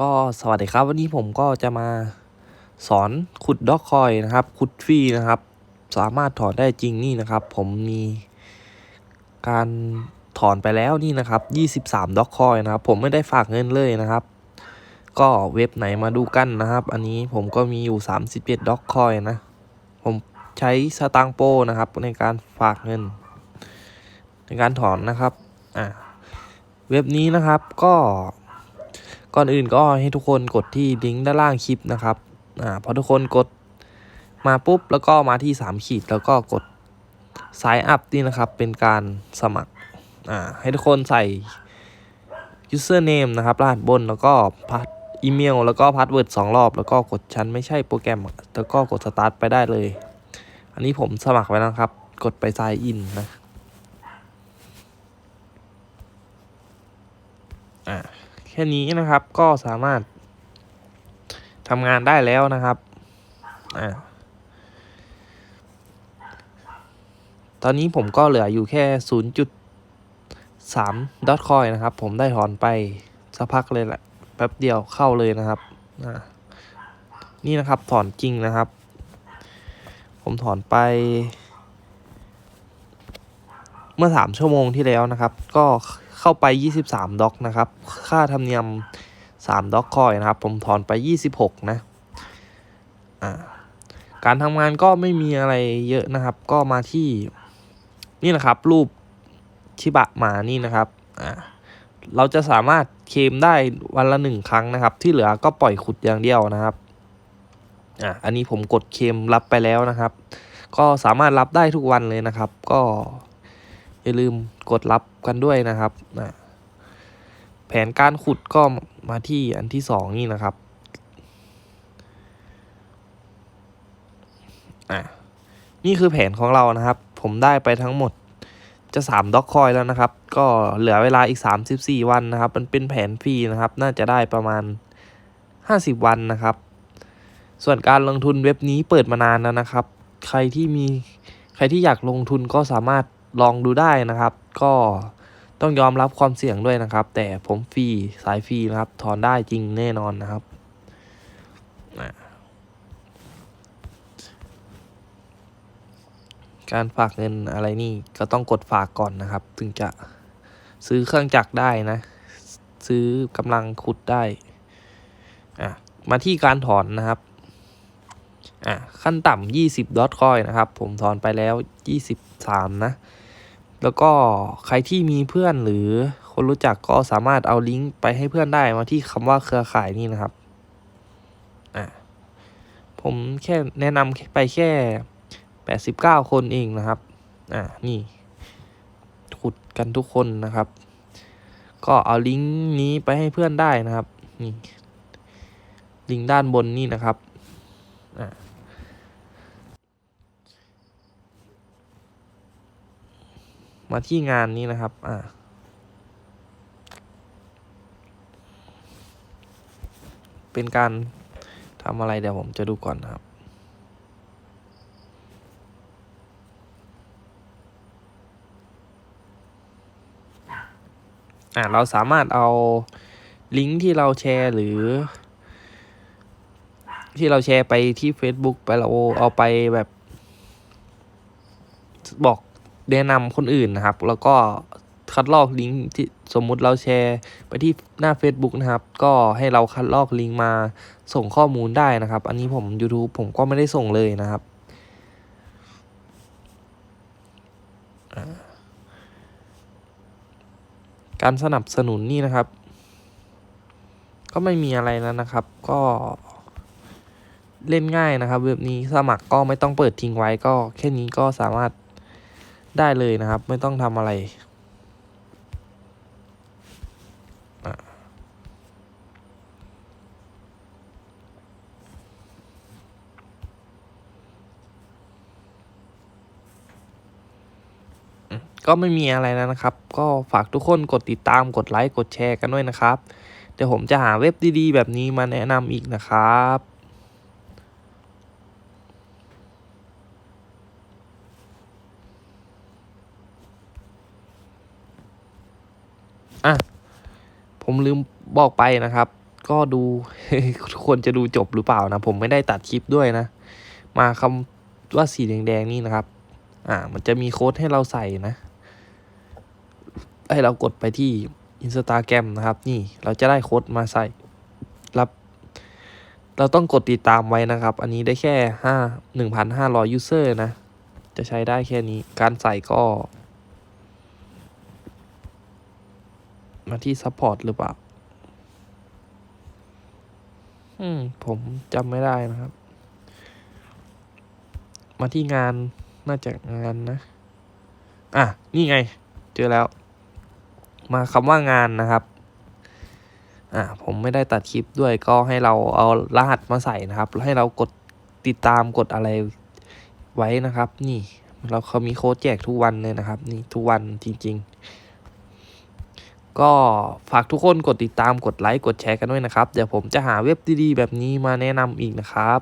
ก็สวัสดีครับวันนี้ผมก็จะมาสอนขุดด็อกคอยนะครับขุดฟรีนะครับ สามารถถอนได้จริงนี่นะครับ ผมมีการถอนไปแล้วนี่นะครับ23ด็อกคอยนะครับ ผมไม่ได้ฝากเงินเลยนะครับ ก็เว็บไหนมาดูกันนะครับ อันนี้ผมก็มีอยู่31ด็อกคอยนะ ผมใช้สตางโปนะครับ ในการฝากเงิน ในการถอนนะครับอ่าเว็บนี้นะครับก็ ก่อนอื่นก็ให้ทุกคนกดที่ลิงก์ด้านล่างคลิปนะครับอ่าพอทุกคนกดมาปุ๊บแล้วก็มาที่ 3 ขีดแล้วก็กด sign up นี่นะครับ เป็นการสมัครอ่าให้ทุกคนใส่ username นะครับรหัสบนแล้วก็พาสอีเมลแล้วก็พาสเวิร์ดสองรอบ แล้วก็กดชั้นไม่ใช่โปรแกรม แล้วก็กด start ไปได้เลย อันนี้ผมสมัครไว้แล้วนะครับ กดไป sign in นะอ่า แค่นี้นะครับ ก็สามารถทำงานได้แล้วนะครับอ่าตอนนี้ผมก็เหลืออยู่แค่ 0.3ดอทคอยนะครับ ผมได้ถอนไปสักพักเลยแหละแป๊บเดียวเข้าเลยนะครับ นี่นะครับถอนจริงนะครับ ผมถอนไป เมื่อ 3 ชั่วโมงที่แล้วนะครับ ก็ เข้าไป 23ด็อกนะครับ ค่าธรรมเนียม 3ด็อกคอยนะครับ ผมถอนไป 26 นะอ่าการทำงานก็ไม่มีอะไรเยอะนะครับ ก็มาที่นี่นะครับ รูปชิบะหมานี่นะครับอ่าเราจะสามารถเคมได้วันละหนึ่งครั้งนะครับ ที่เหลือก็ปล่อยขุดอย่างเดียวนะครับอ่าอันนี้ผมกดเคมรับไปแล้วนะครับ ก็สามารถรับได้ทุกวันเลยนะครับ ก็ อย่าลืมกดรับกันด้วยนะครับอ่าแผนการขุดก็มาที่อันที่สองนี่นะครับอ่านี่คือแผนของเรานะครับ ผมได้ไปทั้งหมดจะ3ด็อกคอยแล้วนะครับ ก็เหลือเวลาอีก 34 วันนะครับ มันเป็นแผนฟรีนะครับ น่าจะได้ประมาณ 50 วันนะครับ ส่วนการลงทุนเว็บนี้เปิดมานานแล้วนะครับ ใครที่มีใครที่อยากลงทุนก็สามารถ ลองดูได้นะครับ ก็ต้องยอมรับความเสี่ยงด้วยนะครับ แต่ผมฟรีสายฟรีนะครับ ถอนได้จริงแน่นอนนะครับการฝากเงินอะไรนี่ก็ต้องกดฝากก่อนนะครับ ถึงจะซื้อเครื่องจักรได้นะ ซื้อกำลังขุดได้อะมาที่การถอนนะครับอะขั้นต่ำ20ดอทคอยนะครับ ผมถอนไปแล้ว 23 นะ แล้วก็ใครที่มีเพื่อนหรือคนรู้จักก็สามารถเอาลิงก์ไปให้เพื่อนได้มาที่คำว่าเครือข่ายนี่นะครับอะผมแค่แนะนำไปแค่ 89 คนเองนะครับอะนี่ขุดกันทุกคนนะครับ ก็เอาลิงก์นี้ไปให้เพื่อนได้นะครับนี่ลิงก์ด้านบนนี่นะครับอะ มาที่งานนี้นะครับ อ่าเป็นการทำอะไรเดี๋ยวผมจะดูก่อนนะครับ อ่าเราสามารถเอาลิงก์ที่เราแชร์หรือ ที่เราแชร์ไปที่ Facebook ไปเราเอาไปแบบบอก แนะนำคนอื่นนะครับ แล้วก็คัดลอกลิงก์ที่สมมุติเราแชร์ ไปที่หน้า Facebook นะครับ ก็ให้เราคัดลอกลิงก์มาส่งข้อมูลได้นะครับ อันนี้ผม YouTube ผมก็ไม่ได้ส่งเลยนะครับการสนับสนุนนี่นะครับ ก็ไม่มีอะไรแล้วนะครับ ก็เล่นง่ายนะครับ เว็บนี้สมัครก็ไม่ต้องเปิดทิ้งไว้ก็แค่นี้ก็สามารถ ได้เลยนะครับ ไม่ต้องทำอะไร ก็ไม่มีอะไรแล้วนะครับ ก็ฝากทุกคนกดติดตามกดไลค์กดแชร์กันด้วยนะครับ เดี๋ยวผมจะหาเว็บดีๆ แบบนี้มาแนะนำอีกนะครับ อะผมลืมบอกไปนะครับ ก็ดูควรจะดูจบหรือเปล่านะ ผมไม่ได้ตัดคลิปด้วยนะ มาคำว่าสีแดงๆนี่นะครับ อ่า มันจะมีโค้ดให้เราใส่นะ ให้เรากดไปที่ Instagram นะครับ นี่เราจะได้โค้ดมาใส่ รับ เราต้องกดติดตามไว้นะครับ อันนี้ได้แค่ห้าหนึ่งพันห้าร้อยยูเซอร์นะ จะใช้ได้แค่นี้ การใส่ก็ มาที่ Support หรือเปล่า อืม ผมจำไม่ได้นะครับ มาที่งาน น่าจะงานนะ อะ นี่ไง เจอแล้ว มาคำว่างานนะครับ อ่าผมไม่ได้ตัดคลิปด้วยก็ให้เราเอารหัสมาใส่นะครับ ให้เรากดติดตามกดอะไรไว้นะครับ นี่เราเขามีโค้ดแจกทุกวันเลยนะครับ นี่ทุกวันจริง ๆ ก็ฝากทุกคนกดติดตามกดไลค์กดแชร์กันด้วยนะครับ เดี๋ยวผมจะหาเว็บดีๆ แบบนี้มาแนะนำอีกนะครับ